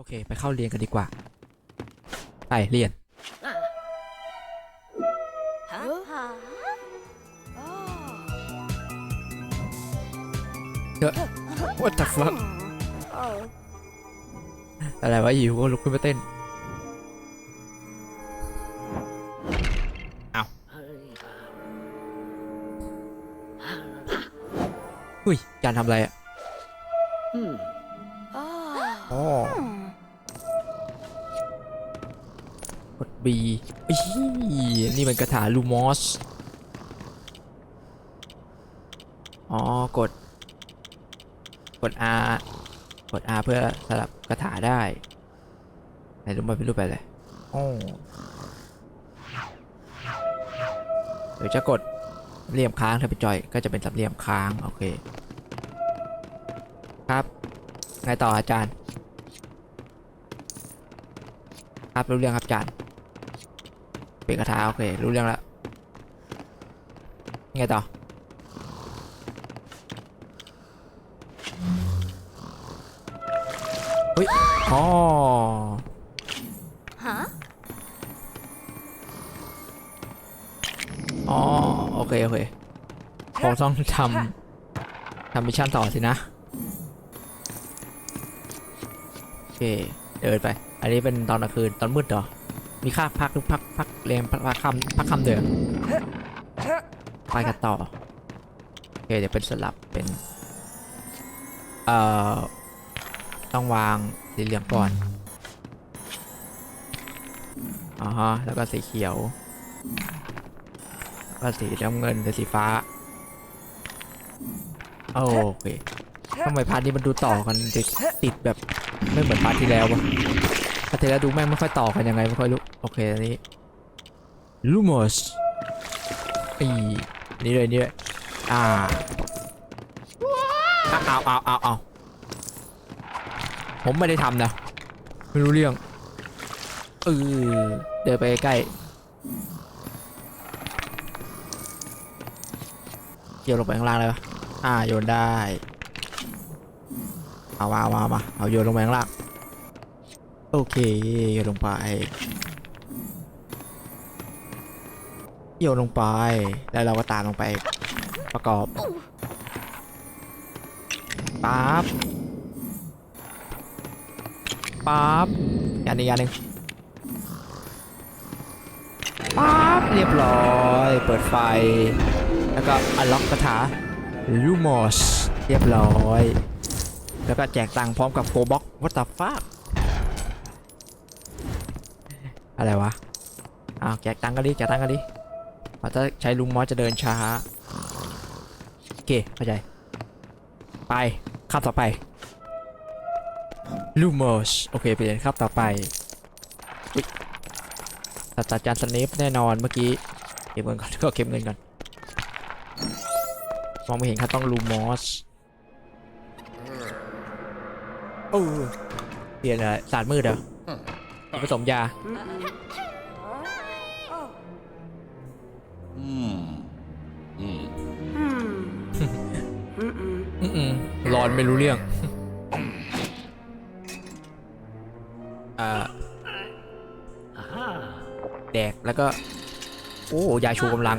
โอเค ไปเข้าเรียนกันดีกว่า ไปเรียน What the fuck อะไรวะอยู่ก็ลุกขึ้นมาเต้น เอาอุ้ยจานทำอะไรอะอ๋อ B อีนี่มันกระถาลูมอส อ๋อ กด กด R กด R เพื่อสลับกระถาได้ไหนรูปมันเป็นรูปอะไรโอ้เดี๋ยวจะกดเหลี่ยมค้างถ้าเป็นจอยก็จะเป็นสามเหลี่ยมค้าง โอเค ครับ ไงต่ออาจารย์ ครับรู้เรื่องครับอาจารย์ ลี่ยนกระถาโอเครู้เรื่องแล้วไงต่ออ๋ออ๋อโอเคโอเคคงต้องทำทำมิชชั่นต่อสินะโอเคเดินไป อันนี้เป็นตอนกลางคืนตอนมืดเหรอ มีค่าพักทุกพักพักเรียนพักคำพักคำเดิมไปกันต่อโอเคเดี๋ยวเป็นสลับเป็นเอ่อต้องวางสีเหลืองก่อนอ๋อฮะแล้วก็สีเขียวก็สีน้ำเงินกับสีฟ้าโอเคทำไมพาร์ทนี้มันดูต่อกันติดแบบไม่เหมือนพาร์ทที่แล้ววะ พาร์ทที่แล้วดูแม่งไม่ค่อยต่อกันยังไงไม่ค่อยรู้โอเคอันนี้ลูมอสอีนี่เลยนี่เลยอ่าเอาเอาเอาเอาผมไม่ได้ทำนะไม่รู้เรื่องเออเดินไปใกล้โยนลงไปข้างล่างเลยวะอ่าโยนได้เอามาเอามาเอามาเอาโยนลงไปข้างล่าง โอเคโยนลงไปโยนลงไป แล้วเราก็ตามลงไป ประกอบปั๊บปั๊บอย่างนี้อย่างหนึ่งปั๊บเรียบร้อย เปิดไฟ แล้วก็อันล็อกกระถาลูมอสเรียบร้อย แล้วก็แจกตังค์พร้อมกับโกบ็อกวัตถุฟ้า อะไรวะอ้าวแจกตังค์กันดิแจกตังค์กันดิเพราะถ้าใช้ลุงมอสจะเดินช้าโอเคเข้าใจ ไปข้ามต่อไปลูมอสโอเคไปเรียนครับต่อไปอุ๊ยศาสตราจารย์สเนปแน่นอนเมื่อกี้เก็บเงินก่อนก็เก็บเงินก่อนมองไม่เห็นครับต้องลูมอสโอ้เรียนอะไรศาสตร์มืดเหรอผสมยา อนไม่รู้เรื่อง อ่าแดกแล้วก็ โอ้ยาชูกำลัง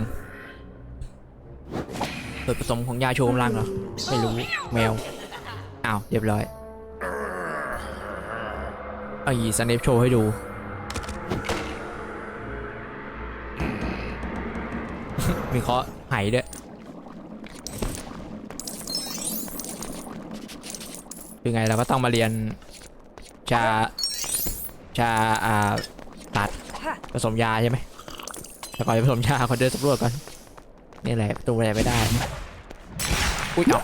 ส่วนผสมของยาชูกำลังเหรอ ไม่รู้แมว อ้าว เรียบร้อยเอาอีสเนปโชว์ให้ดูมีเคาะไหด้วย คือไงเราก็ต้องมาเรียนชาชาอ่าตัดผสมยาใช่ไหมแต่ก่อนจะผสมยาขอเดินสำรวจก่อนนี่แหละประตูอะไรไม่ได้อุ้ยเอา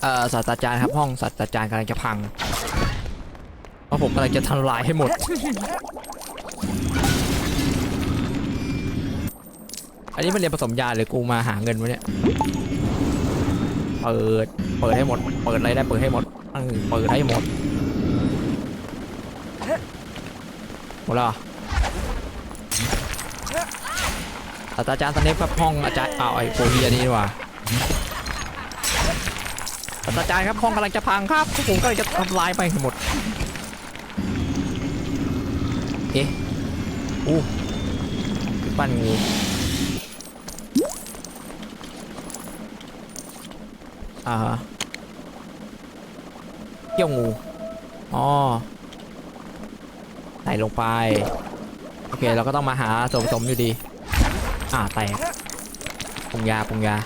เอ่อศาสตราจารย์ครับห้องศาสตราจารย์กำลังจะพังเพราะผมกำลังจะทำลายให้หมดอันนี้มันเรียนผสมยาหรือกูมาหาเงินวะเนี่ย เปิด เปิดให้หมด เปิดอะไรได้เปิดให้หมดเออเปิดให้หมดหมดแล้วอศาสตราจารย์สเนปครับห้องอาจารย์อ้าวไอ้โฟเฮียนี่ดีกว่าอศาสตราจารย์ครับห้องกำลังจะพังครับผมกำลังจะทำลายไปหมด เอ๊ะอู้ปั้นงู อ่าเกี่ยวงูอ๋อใส่ลงไป โอเค เราก็ต้องมาหาส่วนผสมอยู่ดี อ่าแตกปรุงยาปรุงยา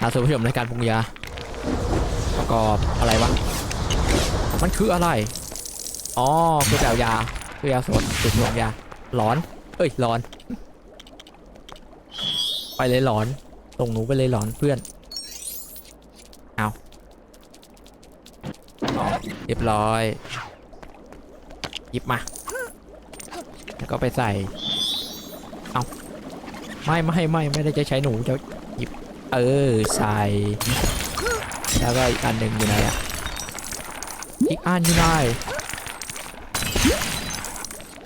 หาส่วนผสมในการปรุงยา ประกอบอะไรวะ มันคืออะไร อ๋อคือแบบยาคือยาสดจุดรวมยาหลอน เอ้ยหลอน ไปเลยหลอนส่งหนูไปเลยหลอนเพื่อนเอาเรียบร้อยหยิบมาแล้วก็ไปใส่เอาไม่ไม่ไม่ไม่ได้จะใช้หนูจะหยิบเออใส่แล้วก็อีกอันหนึ่งอยู่ไหนอะอีกอันอยู่ไหน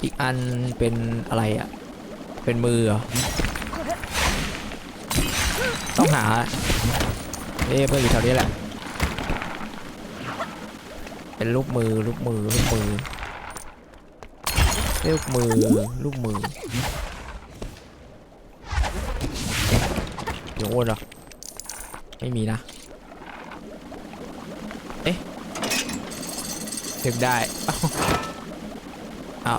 อีกอันเป็นอะไรอะเป็นมือเหรอ ต้องหาเอ๊ะเพื่อนอยู่แถวนี้แหละ เป็นรูปมือรูปมือรูปมือรูปมือรูปมือเดี๋ยวอ้วนเหรอไม่มีนะ เอ๊ะดึงได้อ้าเอ้า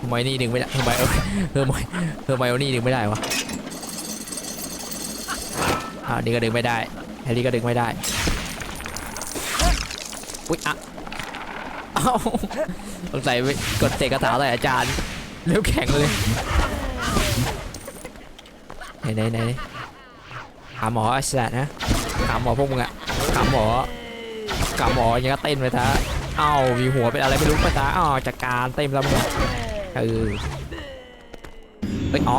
ทำไมนี่ดึงไม่ได้ทำไมเออเออไม่เออไมโอนี่ดึงไม่ได้วะ อ้าวนี่ก็ดึงไม่ได้แฮร์รี่ก็ดึงไม่ได้อุ๊ยอะเอ้าสงสัยไปกดเตะกระถาใส่อาจารย์เร็วแข็งเลยไหนไหนไหนหาหมอไอ้สัตว์นะหาหมอพวกมึงอะหาหมอหาหมอยังก็เต้นไปท้าเอ้ามีหัวเป็นอะไรไม่รู้ไปท้าอ้าวจัดการเต้นแล้วมึงเออเอ้ยอ๋อ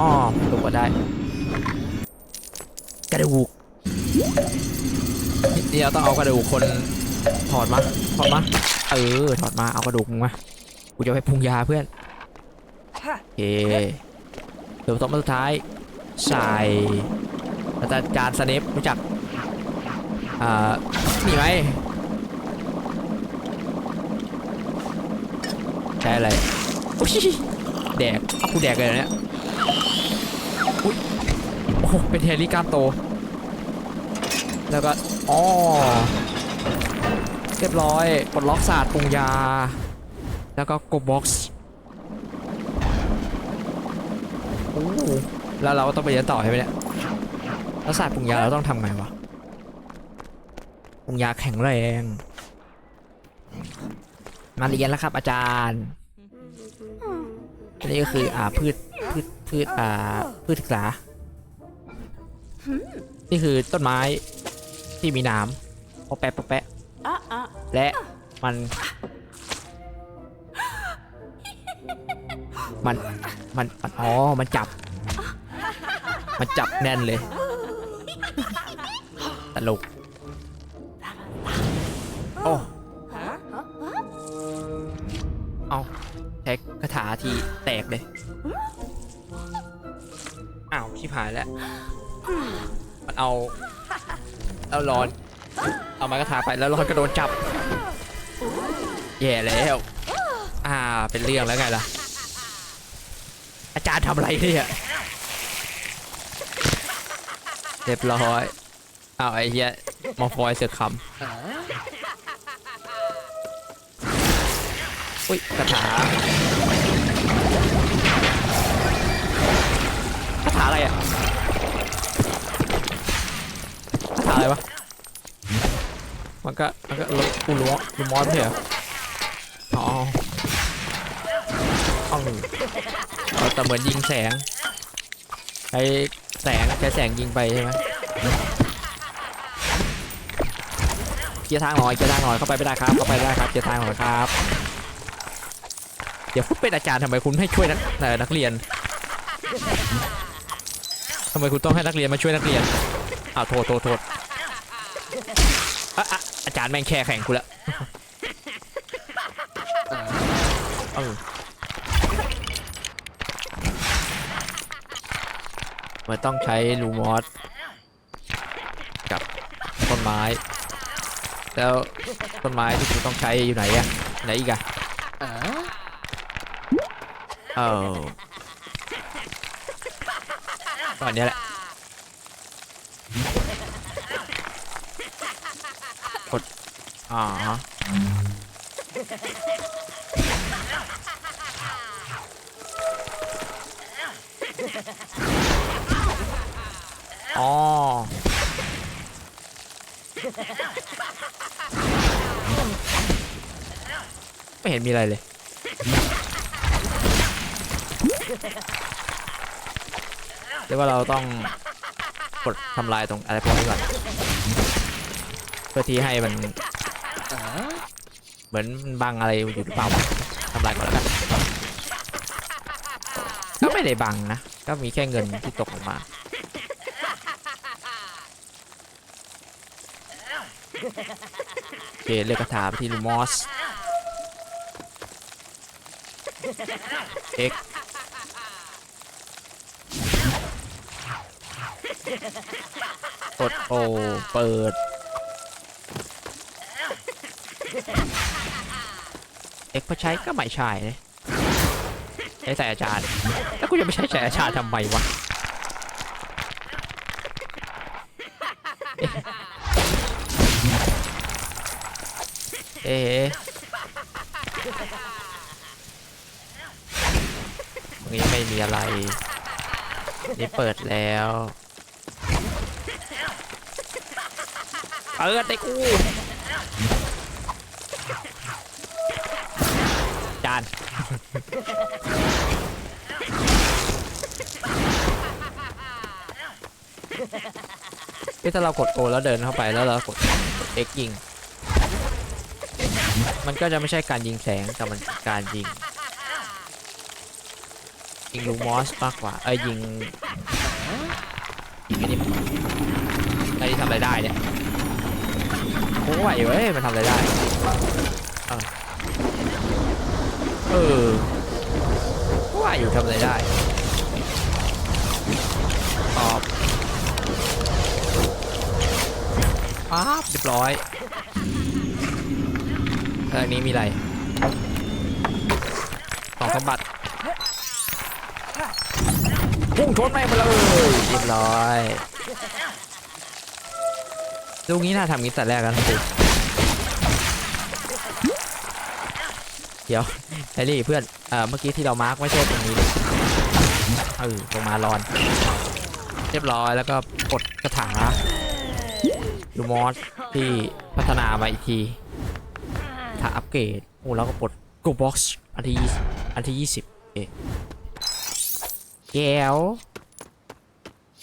ลุกมาได้กระดูกี่เราต้องเอากระดูกคนถอดมาถอดมาเออถอดมาเอากระดูกมึงมากูจะไปปรุงยาเพื่อนโอเคเดี๋ยวต้องมาสุดท้ายใส่อาจารย์จารย์สเนปรู้จักอ่านี่ไหมใช้อะไรอุ๊ยแดกเอากูแดกเลยเนี่ยอุ้ยโอ้โหเป็นเฮลิกล้ามโต แล้วก็ อ๋อเรียบร้อยปลดล็อกศาสตร์ปรุงยา แล้วก็กดบ็อกซ์โอ้แล้วเราก็ต้องไปเรียนต่อใช่ไหมเนี่ยแล้วศาสตร์ปรุงยาเราต้องทำไงวะปรุงยาแข็งแรงมาเรียนแล้วครับอาจารย์อันนี้ก็คืออ่าพืชพืชพืชอ่าพืชศึกษา นี่คือต้นไม้ ที่มีหน้ำปอแปะปอแปะอะอะและมันมัน มัน มัน อ๋อ มันจับ มันจับแน่นเลย ตลก โอ้เอาใช้คาถาทีแตกเลย อ้าวชิบหายแล้ว มันเอา เอาร้อน เอาไม้กระทาไปแล้วร้อนก็โดนจับ แย่แล้ว อ่า เป็นเรื่องแล้วไงล่ะ อาจารย์ทำอะไรเนี่ยเรียบร้อยอ้าวไอ้เหี้ยมอฟอยเสือกคำอุ้ยคาถาคาถาอะไรอะคาถา อะไรวะ มันก็ มันก็รู้กูรู้รู้มอสไม่ใช่เหรออ๋ออ๋อเอาแต่เหมือนยิงแสงใช้แสงใช้แสงยิงไปใช่ไหมเคลียร์ทางหน่อยเคลียร์ทางหน่อยเข้าไปไม่ได้ครับเข้าไปได้ครับเคลียร์ทางหน่อยครับเดี๋ยวคุณเป็นอาจารย์ทำไมคุณไม่ช่วยนักเอ่นักเรียนทำไมคุณต้องให้นักเรียนมาช่วยนักเรียนอ้าวโทษโทษโทษ อะอะอาจารย์แม่งแค่แข่งกูละเออมันต้องใช้ลูมอสไม้ แล้วต้นไม้ที่กูต้องใช้อยู่ไหนอะไหนอีกอะเออตอนนี้ยแหละ ม่มีอะไรเลย เรียกว่าเราต้องกดทำลายตรงอะไรพวกนี้ก่อนเพื่อที่ให้มัน เหมือนมันบังอะไรอยู่หรือเปล่าทำลายก่อนแล้วกันก็ไม่ได้บังนะ ก็มีแค่เงินที่ตกออกมาโอเคเลือกกระถาไปที่ลูมอส X กกดโอเปิด X พอใช้ก็ไม่ใช่เลยใช้ใส่อาจารย์ แล้วกูจะไม่ใช้ใส่อาจารย์ทำไมวะเอ๊ะตรงนี้ไม่มีอะไร นี่เปิดแล้วเปิดไอ้กูจานคือถ้าเรากดโอแล้วเดินเข้าไปแล้วเรากด X ยิง มันก็จะไม่ใช่การยิงแสงแต่มันการยิง ยิงลูมอสมากกว่า เอ้ยยิงยิงอ้นี่ไอ้นี่ทำอะไรได้เนี่ยโอ้ยเว้ยมันทำอะไรได้ เออเออว่าอยู่ทำอะไรได้ ตอบป๊าบเรียบร้อยแล้วอันนี้มีอะไร ของสมบัติ พุ่งชนแม่งไปเลยเรียบร้อยลูกนี้น่าทำงี้แต่แรกแล้วนเดี๋ยวแฮร์รี่เพื่อนเอ่อเมื่อกี้ที่เรามาร์กไม่ใช่ตรงนี้เออตรงมารอน เรียบร้อยแล้วก็กดกระถาลูมอสที่พัฒนามาอีกทีถ้าอัปเกรดโอ้แล้วก็ปลดกูบ็อกซ์อันที่อันที่ยี่สิบเอะ แก้ว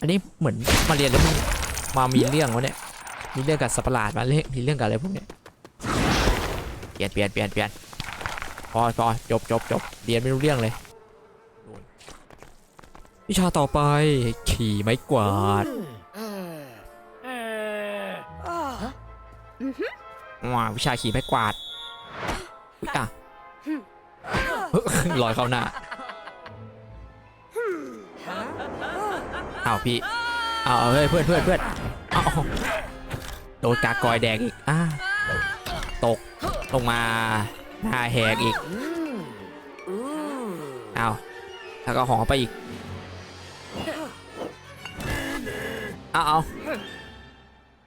อันนี้เหมือนมาเรียนแล้วมึงมามีเรื่องวะเนี่ย มีเรื่องกับสัปหลาดมาเรื่องมีเรื่องกับอะไรพวกเนี้ย เปลี่ยนเปลี่ยนเปลี่ยนเปลี่ยนพอพอจบจบจบเรียนไม่รู้เรื่องเลย วิชาต่อไปขี่ไม้กวาดว้าวิชาขี่ไม้กวาดอุ๊ยอะลอยเข้าหน้า อ้าวพี่อ้าวเฮ้ยเพื่อนเพื่อนเพื่อนอ้าวโดนกากอยแดงอีกอ้าตกลงมาหน้าแหกอีกอ้าวแล้วก็หอไปอีกอ้าวเอา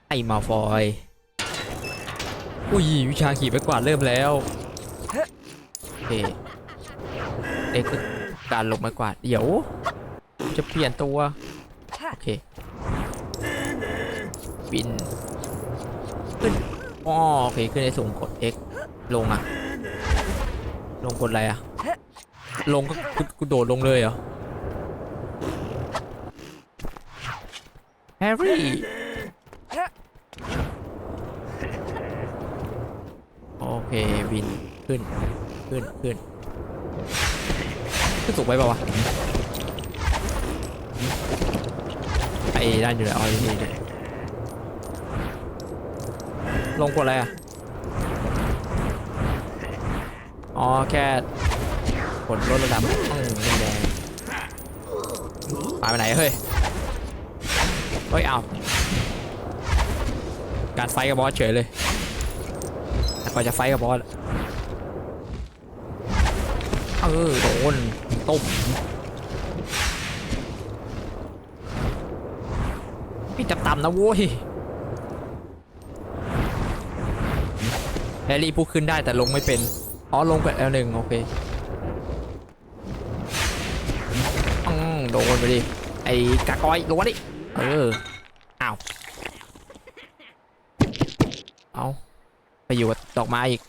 ไอ้มาฟอยอุ้ยวิชาขี่ไปกว่าเริ่มแล้วโอเคเด็กการลงม้กว่าเดี๋ยว จะเปลี่ยนตัว บิน ขึ้นอ๋อโอเค ขึ้นในสูงกด X ลงอะ ลงกดอะไรอะ ลงก็กูกูโดดลงเลยเหรอ แฮร์รี่ โอเค บิน ขึ้น ขึ้น ขึ้น ขึ้นสูงไปเปล่าวะไอ้ด้านอยู่ไหนอ๋ออยู่นี่เนี่ย ลงกดอะไรอะ อ๋อ แค่กดลดระดับอืมนี่แดงมาไปไหนเฮ้ย เฮ้ย เอา การไฟกับบอสเฉยเลย แต่ก่อนจะไฟกับบอส เออ โดนตุ้มพี่จับต่ำนะโว้ย แฮร์รี่พูดขึ้นได้แต่ลงไม่เป็น อ๋อ ลงกับ L1 โอเคโดนไปดิ ไอ้กากอยลงมาดิ เอออ้าวเอาไปอยู่กับดอกไม้อีก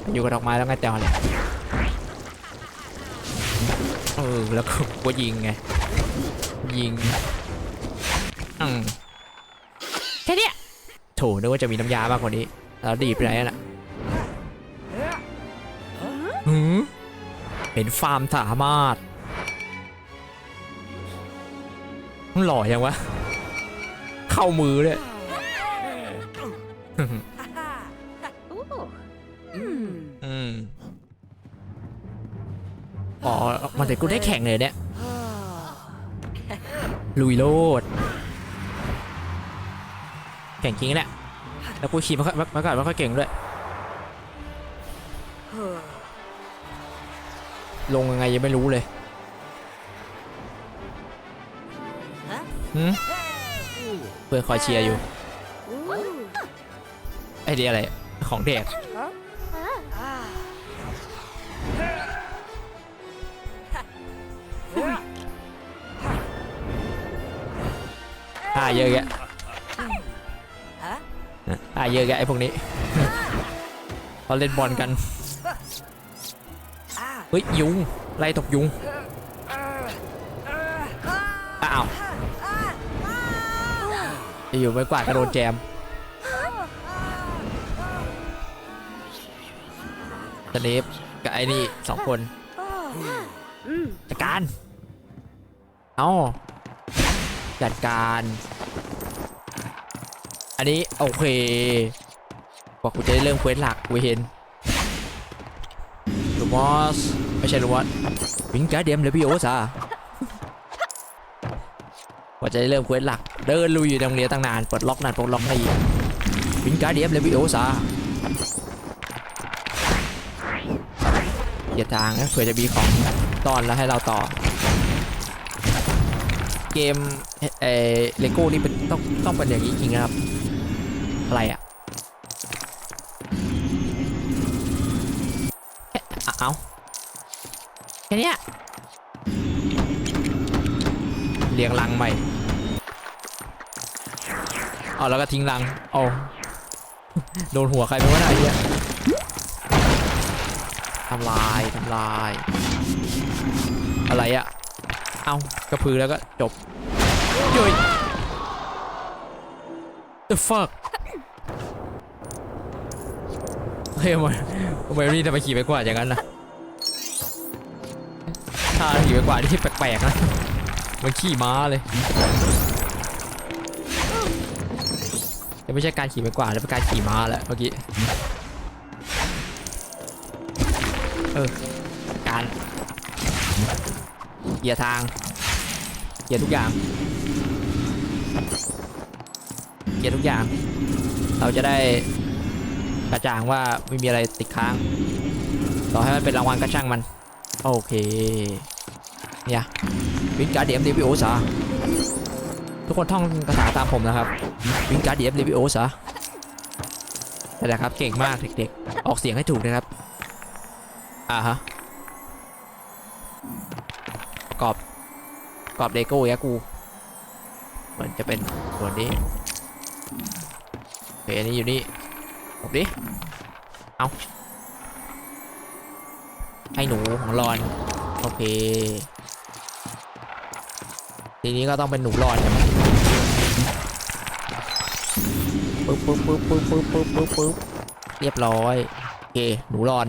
ไปอยู่กับดอกไม้แล้วไงต่เนี่ยเออแล้วก็ยิงไง ยิงอืม ถนึกว่าจะมีน้ำยามากกว่านี้แล้วดีดไปไหนน่ะหืมเห็นฟาร์มสามารถมันหล่อยังวะ เข้ามือเลย Ooh. Mm. อืมอ๋อ มันแต่กูได้แข่งเลยเนี่ย ลุยโลด แข่งจริงเนี่ยแล้วกูขี่มาค่อยมาก่อนไม่ค่อยเก่งด้วยลงยังไงยังไม่รู้เลยฮะหืมเพื่อนคอยเชียร์อยู่ Ooh. ไอเดียอะไร ของเด็ก Ah. อ่าเยอะแยะฮะอ่าเยอะแยะไอพวกนี้เขาเล่นบอลกัน เฮ้ย ยุง ไล่ตกยุง อ้าวอยู่ไม่กวาดกระโดนแจมสเนฟกับไอ้นี่สองคนจัดการ เอาจัดการ อันนี้โอเคกว่ากูจะได้เริ่มเควสหลักกูเห็นลูมอสไม่ใช่ลูมอสวิงการเดียมเลวิโอซากว่าจะได้เริ่มเควสหลัก เดินลุยอยู่ในโรงเรียนตั้งนานปลดล็อกนั่นปลดล็อกนี่วิงการเดียมเลวิโอซาเหยียดทางนะเผื่อจะมีของตอนแล้วให้เราต่อ เกมเอเลโก้นี่เป็นต้องต้องเป็นอย่างนี้จริงนะครับ อะไรอะเอ๊ะอะเอาแค่เนี้ยเรียงรังใหม่เอาแล้วก็ทิ้งรังเอาโดนหัวใครไปวะไหนเนี่ยทำลายทำลาย อะไรอะเอากระพือแล้วก็จบยุย the fuck เฮ้ยทำไมทำไมนี่ทำไมขี่ไปกว่าอย่างนั้นนะถ้าขี่ไปกว่าที่แปลกๆนะมันขี่ม้าเลยแต่ไม่ใช่การขี่ไปกว่าแล้วเป็นการขี่ม้าแหละเมื่อกี้เออการเหยียร์ทางเหยียร์ทุกอย่างเหยียร์ทุกอย่าง เราจะได้ กระจ่างว่าไม่มีอะไรติดค้าง ต่อให้มันเป็นรางวัลก็ช่างมัน โอเคเนี่ยวิงการเดียมเดวิโอซาทุกคนท่องคาถาตามผมนะครับวิงการเดียมเดวิโอซาแต่ละครับเก่งมากเด็กๆ ออกเสียงให้ถูกนะครับ อ่าฮะปรอบปรอบเลโก้ยะกูเหมือนจะเป็นส่วนนี้โอเคอันนี้อยู่นี่ ดิ เอาให้หนูของรอน โอเค ทีนี้ก็ต้องเป็นหนูรอนใช่ไหมปึ๊บปึ๊บปึ๊บปึ๊บปึ๊บปึ๊บปึ๊บปึ๊บเรียบร้อย โอเค หนูรอน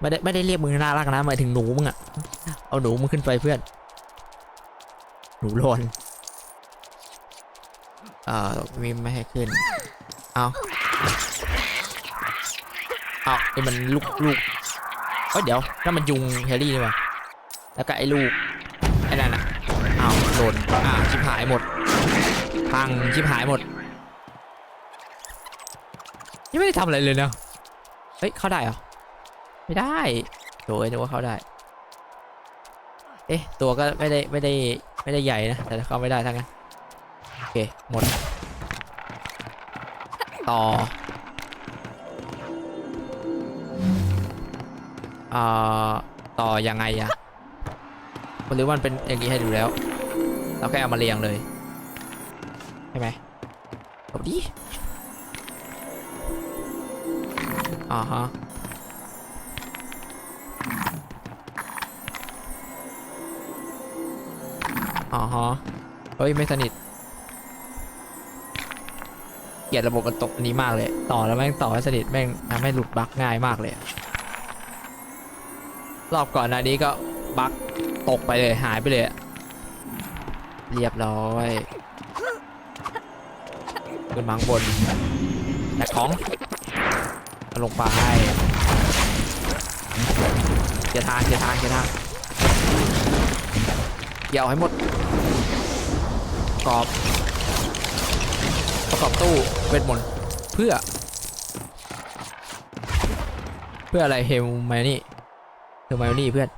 ไม่ได้ไม่ได้เรียกมึงน่ารักนะหมายถึงหนูมึงอะเอาหนูมึงขึ้นไปเพื่อน หนูรอนเอ่อมีไม่ให้ขึ้น เอา อาไอ้มันลูกลูกเอ้ยเดี๋ยวนั่นมันยุงแฮร์รี่นี่หว่าแล้วก็ไอ้ลูกไอ้นั่นอะเอาอ้าวหล่นอ่าวชิบหายหมดพังชิบหายหมดยังไม่ได้ทำอะไรเลยเนาะเฮ้ยเข้าได้เหรอไม่ได้โถยนึกว่าเข้าได้ เอ๊ะตัวก็ไม่ได้ไม่ได้ไม่ได้ใหญ่นะแต่เข้าไม่ได้ทั้งนั้นโอเคหมด ต่อเอ่อต่อยังไงอะหรือมันเป็นอย่างนี้ให้ดูแล้ว เราแค่เอามาเรียงเลยใช่ไหมจบดิอ่าฮะอ๋อฮะเฮ้ย ไม่สนิท ลียดระบบมันตกอันนี้มากเลย ต่อแล้วแม่งต่อให้สนิทแม่งทำให้หลุดบั๊กง่ายมากเลย รอบก่อนหน้านี้ก็บั๊กตกไปเลยหายไปเลย เรียบร้อยขึ้นมาข้างบนแตกของลงไปเกียร์ทางเกียร์ทางเกียร์ทางเกี่ยวให้หมดปรอบ ประกอบตู้เวทมนต์เพื่อ เพื่ออะไรเฮลไมนี่เฮลไมนี่เพื่อน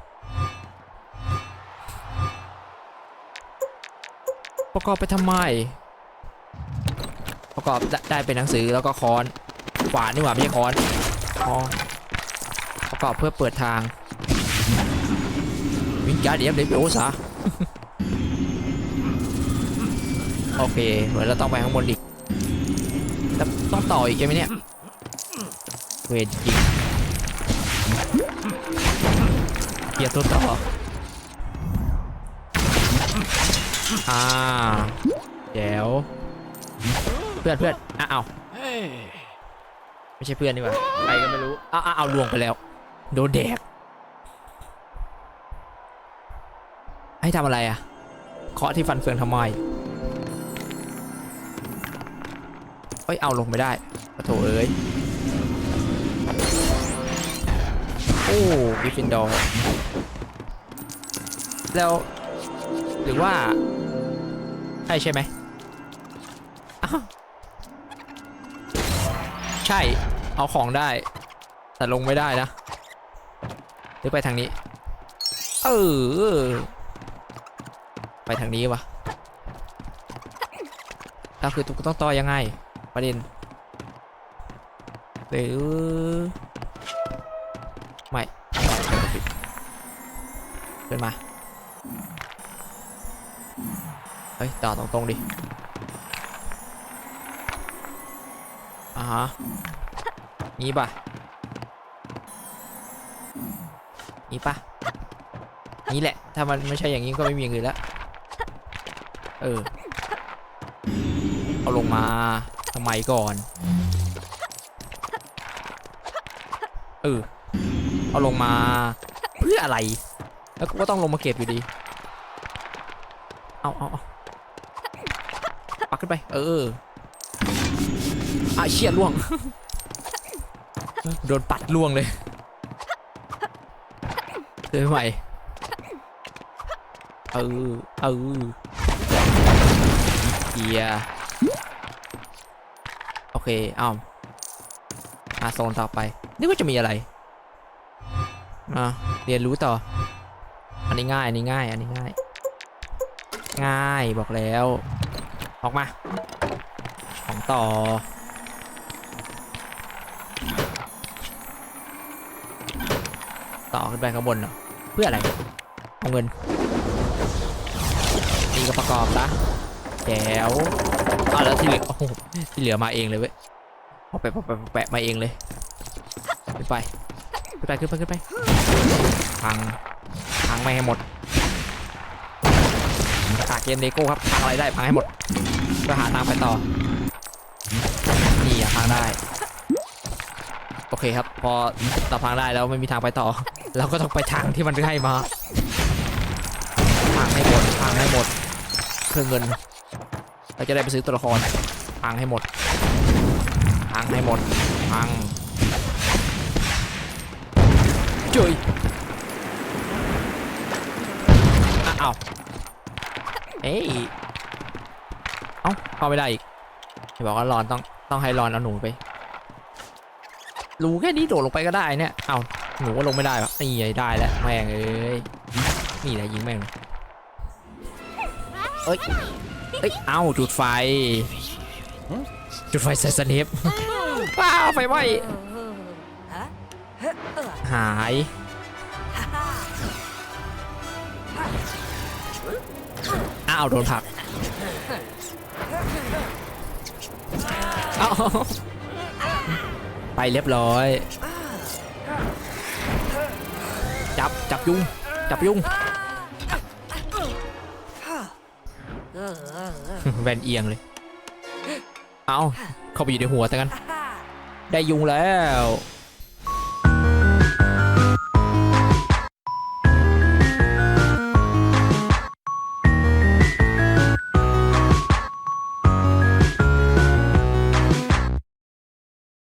ประกอบไปทำไม ประกอบได้เป็นหนังสือแล้วก็ค้อนขวานนี่หว่าไม่ใช่ค้อนอ๋อประกอบเพื่อเปิดทาง วิญญาณเดียบเลยโอ้สาโอเคเหมือนเราต้องไปข้างบนอีก ต้องต่ออีกใช่ไหมเนี่ย เวรจริงเกียร์ตัวต่อ อ่าเดี๋ยวเพื่อนเพื่อนอะเอาไม่ใช่เพื่อนนี่หว่าใครก็ไม่รู้เอาเอาเอาลวงไปแล้ว โดนแดก ให้ทำอะไรอะเคาะที่ฟันเฟืองทำไม เอ้ยเอาลงไม่ได้ปะโถเอ้ยโอ้บิฟินดอร์แล้วหรือว่าใช่ใช่ไหมอ้าวใช่เอาของได้ แต่ลงไม่ได้นะหรือไปทางนี้ เออ ไปทางนี้วะแล้วคือต้องต่อยังไง ประเด็นหรือไม่ขึ้นมา เฮ้ยต่อตรงๆดิ อ่าฮะ งี้ป่ะ งี้ป่ะ งี้แหละ ถ้ามันไม่ใช่อย่างนี้ก็ไม่มีอย่างอื่นแล้ว เออ เอาลงมา ทำไมก่อน เออ เอาลงมาเพื่ออะไร แล้วก็ต้องลงมาเก็บอยู่ดี เอาเอาเอาปักขึ้นไป เอออะเชี่ยล่วง โดนปัดล่วงเลยเดินใหม่เออ เออเกียร์ เคเอามาโซนต่อไปนึกว่าจะมีอะไรอะเรียนรู้ต่อ อันนี้ง่าย อันนี้ง่าย อันนี้ง่าย ง่ายบอกแล้ว ออกมา ของต่อ ต่อขึ้นไปข้างบนเหรอ เพื่ออะไร เอาเงิน นี่ก็ประกอบซะแจ๋ว เอาแล้วที่เหลือโอ้โหที่เหลือมาเองเลยเว้ยเอาไปแปะแปะแปะมาเองเลยขึ้นไปขึ้นไปขึ้นไปขึ้นไปพังพังไม่ให้หมดขาเกมเดโก้ครับพังอะไรได้พังให้หมดเพื่อหาทางไปต่อนี่อะพังได้โอเคครับ พอเราพังได้แล้วไม่มีทางไปต่อ เราก็ต้องไปทางที่มันให้มาพังให้หมดพังให้หมดเพื่อเงิน เราจะได้ไปซื้อตัวละครพังให้หมดพังให้หมดพังจุยอะอ้าวเอ้ยเอ้าเข้าไม่ได้อีกบอกว่ารอนต้องต้องให้รอนเอาหนูไปรูแค่นี้โดดลงไปก็ได้เนี่ย เอ้าหนูก็ลงไม่ได้ปะนี่ไงได้แล้วแม่งเอ้ย นี่แหละยิงแม่งเอ้ย เอ้ยเอ้าจุดไฟ จุดไฟใส่สเนปว้าวไฟไหม้หาย อ้าวโดนผลักเอ้าไปเรียบร้อย จับ จับยุง จับยุง แวนเอียงเลย เอาเข้าไปอยู่ในหัวแต่กันฮ่าได้ยุงแล้วฮ